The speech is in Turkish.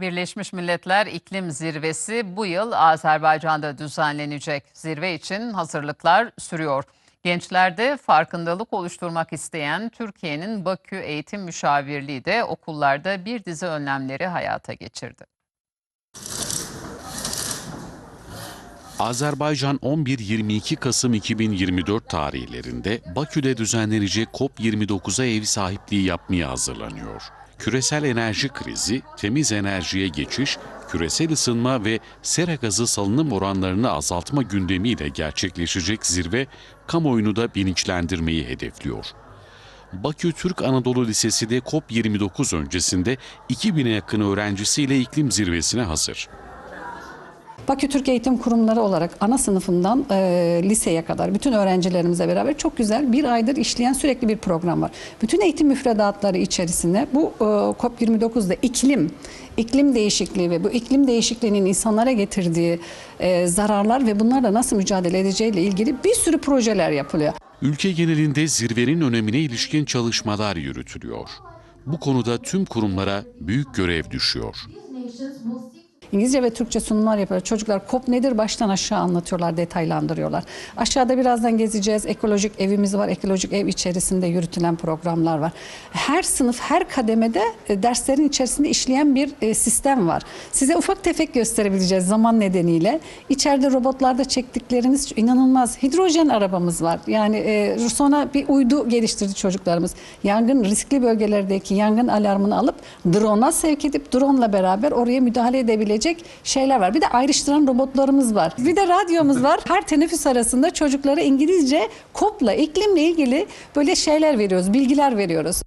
Birleşmiş Milletler İklim Zirvesi bu yıl Azerbaycan'da düzenlenecek. Zirve için hazırlıklar sürüyor. Gençlerde farkındalık oluşturmak isteyen Türkiye'nin Bakü Eğitim Müşavirliği de okullarda bir dizi önlemleri hayata geçirdi. Azerbaycan 11-22 Kasım 2024 tarihlerinde Bakü'de düzenlenecek COP29'a ev sahipliği yapmaya hazırlanıyor. Küresel enerji krizi, temiz enerjiye geçiş, küresel ısınma ve sera gazı salınım oranlarını azaltma gündemiyle gerçekleşecek zirve, kamuoyunu da bilinçlendirmeyi hedefliyor. Bakü Türk Anadolu Lisesi de COP29 öncesinde 2000'e yakın öğrencisiyle iklim zirvesine hazır. Bakü Türk Eğitim Kurumları olarak ana sınıfından e, liseye kadar bütün öğrencilerimizle beraber çok güzel bir aydır işleyen sürekli bir program var. Bütün eğitim müfredatları içerisinde bu e, COP29'da iklim, iklim değişikliği ve bu iklim değişikliğinin insanlara getirdiği e, zararlar ve bunlarla nasıl mücadele edeceğiyle ilgili bir sürü projeler yapılıyor. Ülke genelinde zirvenin önemine ilişkin çalışmalar yürütülüyor. Bu konuda tüm kurumlara büyük görev düşüyor. İngilizce ve Türkçe sunumlar yapıyorlar. Çocuklar COP nedir baştan aşağı anlatıyorlar, detaylandırıyorlar. Aşağıda birazdan gezeceğiz. Ekolojik evimiz var. Ekolojik ev içerisinde yürütülen programlar var. Her sınıf, her kademede e, derslerin içerisinde işleyen bir e, sistem var. Size ufak tefek gösterebileceğiz zaman nedeniyle. İçeride robotlarda çektikleriniz inanılmaz. Hidrojen arabamız var. Yani e, sonra bir uydu geliştirdi çocuklarımız. Yangın riskli bölgelerdeki yangın alarmını alıp drone'a sevk edip drone'la beraber oraya müdahale edebilecek şeyler var. Bir de ayrıştıran robotlarımız var. Bir de radyomuz var. Her teneffüs arasında çocuklara İngilizce COP'la, iklimle ilgili böyle şeyler veriyoruz, bilgiler veriyoruz.